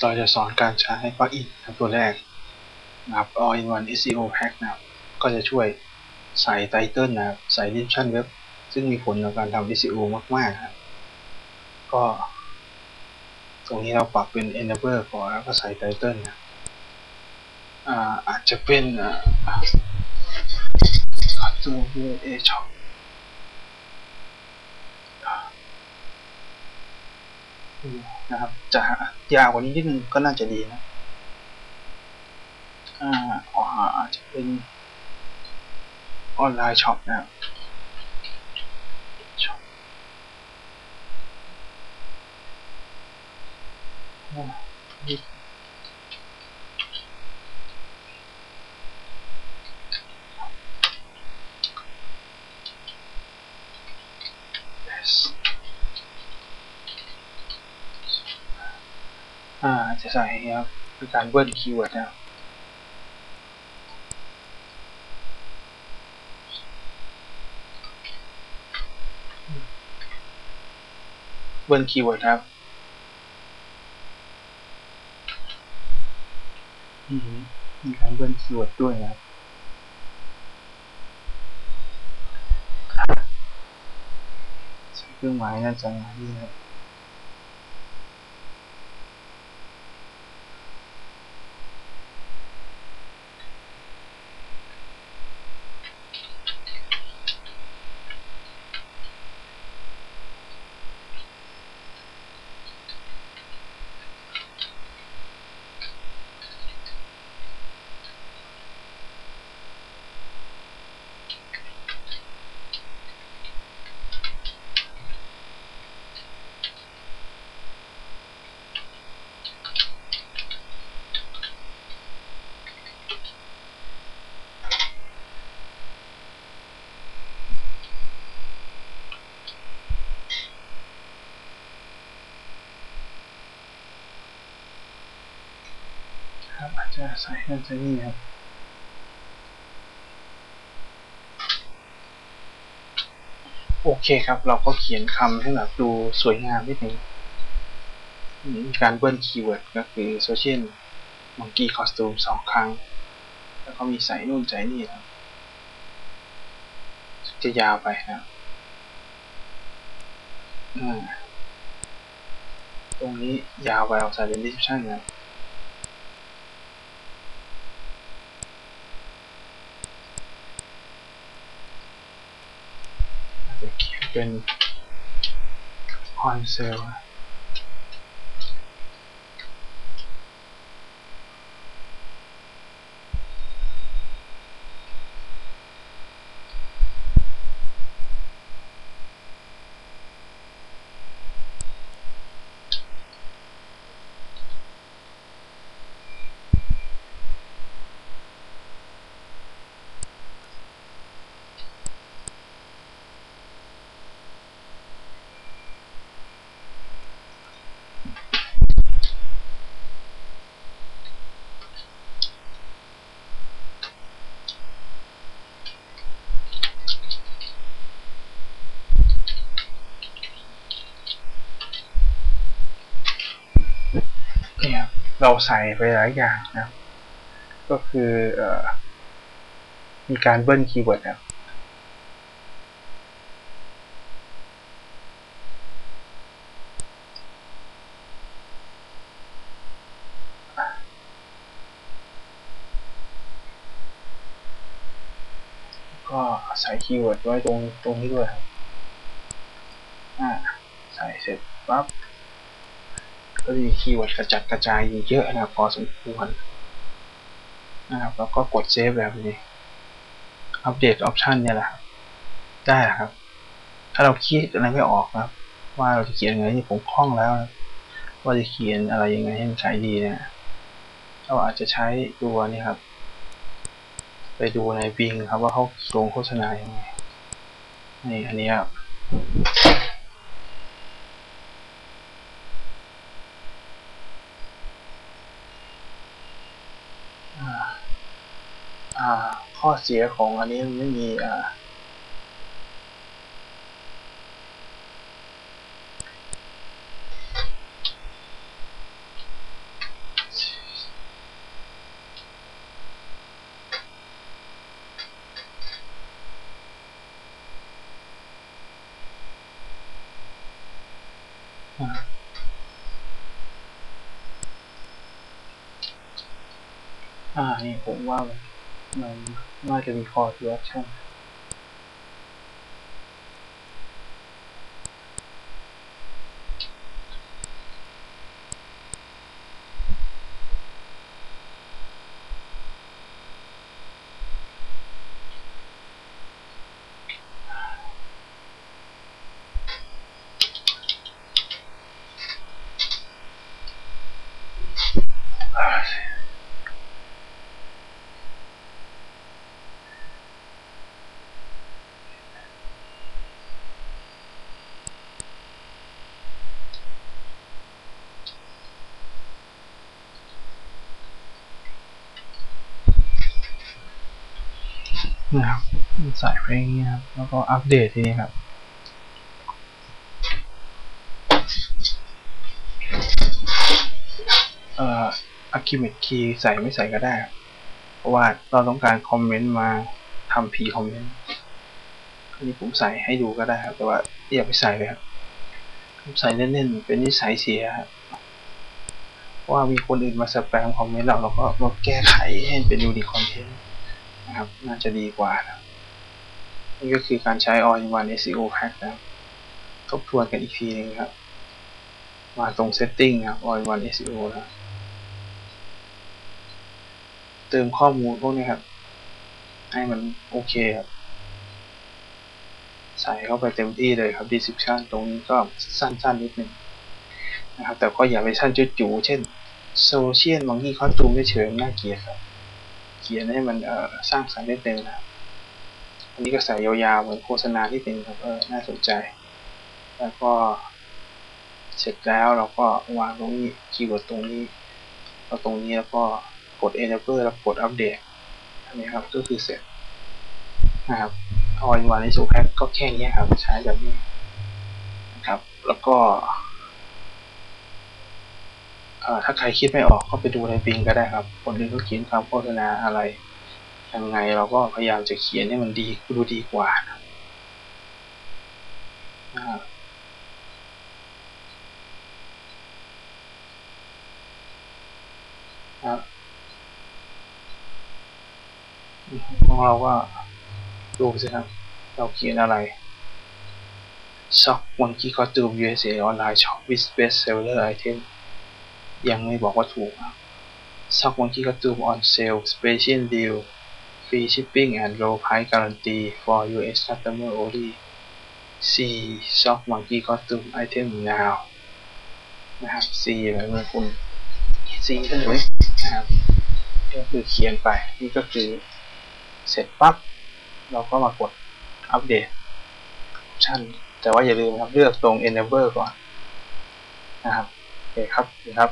เราจะสอนการใช้ปลั๊กอินครับตัวแรกนะครับ All in One SEO Hack นะครับ ก็จะช่วยใส่ไตเติลนะครับ ใส่ description เว็บ ซึ่งมีผลต่อการทำ SEO มากๆครับ ก็ ตรงนี้เราปรับเป็น enable ก่อนแล้วก็ใส่ไตเติลนะอ่าอาจจะเป็นอ่า customer a shop นะครับ จะยาวกว่านี้นิดนึงก็น่าจะดีนะ อ่าอาจจะเป็นออนไลน์ช็อปนะครับช็อปอ่านี่ Yes อ่าจะใส่ครับคือการเบิ้ลคีย์เวิร์ดนะครับเบิ้ลคีย์เวิร์ดครับอืมมีการเบิ้ลคีย์เวิร์ดด้วยนะครับเครื่องหมายน่าจะง่ายดีนะครับ จะใส่นั่นใส่นี่ครับโอเคครับ เราก็เขียนคำให้แบบดูสวยงามนิดนึงมีการเบิ้ลคีย์เวิร์ดก็คือ social monkey costume สองครั้ง แล้วก็มีใส่นู่นใส่นี่ครับจะยาวไปนะครับตรงนี้ยาวไปเอาใส่เป็น description นะ been on sale เนี่ยเราใส่ไปหลายอย่างนะครับก็คืออมีการเบิ้ลคีย์เวิร์ดครับก็ใส่คีย์เวิร์ดไว้ตรงตรงนี้ด้วยครับ อ่า ใส่เสร็จปั๊บ ก็มีคีย์เวิร์ดกระจัดกระจายอยู่เยอะนะครับพอสมควรนะครับแล้วก็กดเซฟแบบนี้อัปเดตออปชันเนี่ยแหละครับได้ครับ ถ้าเราคิดอะไรไม่ออกนะครับ ว่าเราจะเขียนยังไงนี่ผมคล่องแล้วนะว่าจะเขียนอะไรยังไงให้มันใช้ดีเนี่ยเราอาจจะใช้ตัวนี้ครับ ไปดูในบิงครับว่าเขาลงโฆษณายังไงนี่อันนี้ครับ ข้อเสียของอันนี้ไม่มีอ่าอ่า นี่ผมว่า มันน่าจะมี call to action นะครับใส่ไปอย่างนี้ครับ แล้วก็อัปเดตทีนี้ครับ เอ่อ Archimate Key ใส่ไม่ใส่ก็ได้ครับเพราะว่าเราต้องการคอมเมนต์มาทำ P คอมเมนต์อันนี้ผมใส่ให้ดูก็ได้ครับ แต่ว่าอย่าไปใส่เลยครับผมใส่เล่นๆ เป็นนิสัยเสียครับเพราะว่ามีคนอื่นมาสแปมคอมเมนต์เราเราก็มาแก้ไขให้เป็นยูนิคอนเทนต์ นะครับ น่าจะดีกว่านะนี่ก็คือการใช้ All in One SEO Pack นะครับทบทวนกันอีกทีนึงครับ มาตรง Setting ครับ All in One SEO นะเติมข้อมูลพวกนี้ครับ ให้มันโอเคครับใส่เข้าไปเต็มที่เลยครับ description ตรงนี้ก็สั้นๆนิดนึงนะครับ แต่ก็อย่าไปสั้นจุดจูเช่นโซเชียลมังคีคอสตูมได้เฉยน่าเกลียดครับ เขียนให้มันสร้างสรรค์ได้เต็มนะครับอันนี้ก็ใส่ยาวๆเหมือนโฆษณาที่เป็นครับน่าสนใจ แล้วก็เสร็จแล้วเราก็วางตรงนี้คีย์เวิร์ดตรงนี้แล้วตรงนี้แล้วก็กด enable แล้วกดอัปเดตอันนี้ครับก็คือเสร็จนะครับ all in one ในสูแพ็คก็แค่นี้ครับใช้แบบนี้นะครับ แล้วก็ ถ้าใครคิดไม่ออกก็ไปดูในบิงก็ได้ครับ คนอื่เขาเขียนคำโฆษณาอะไร ยังไงเราก็พยายามจะเขียนให้มันดีดูดีกว่านะครับครับของเราก็ดูสิครับ เราเขียนอะไร Sock Monkey Costume USA Online Shop with Best Seller Item ยังไม่บอกว่าถูกครับซอกวังคีกระตูมออนเซล special deal free shipping and low price guarantee for US customer only see ช็อกวังคีกระตูมไ item now นะครับ C หมายถึงคุณ C ช่ไหมนะครับก็คือเขียนไป นี่ก็คือเสร็จปั๊บเราก็มากดอัปเดตชั่นแต่ว่าอย่าลืมครับเลือกตรง enable ก่อนนะครับโอเคครับนะครับ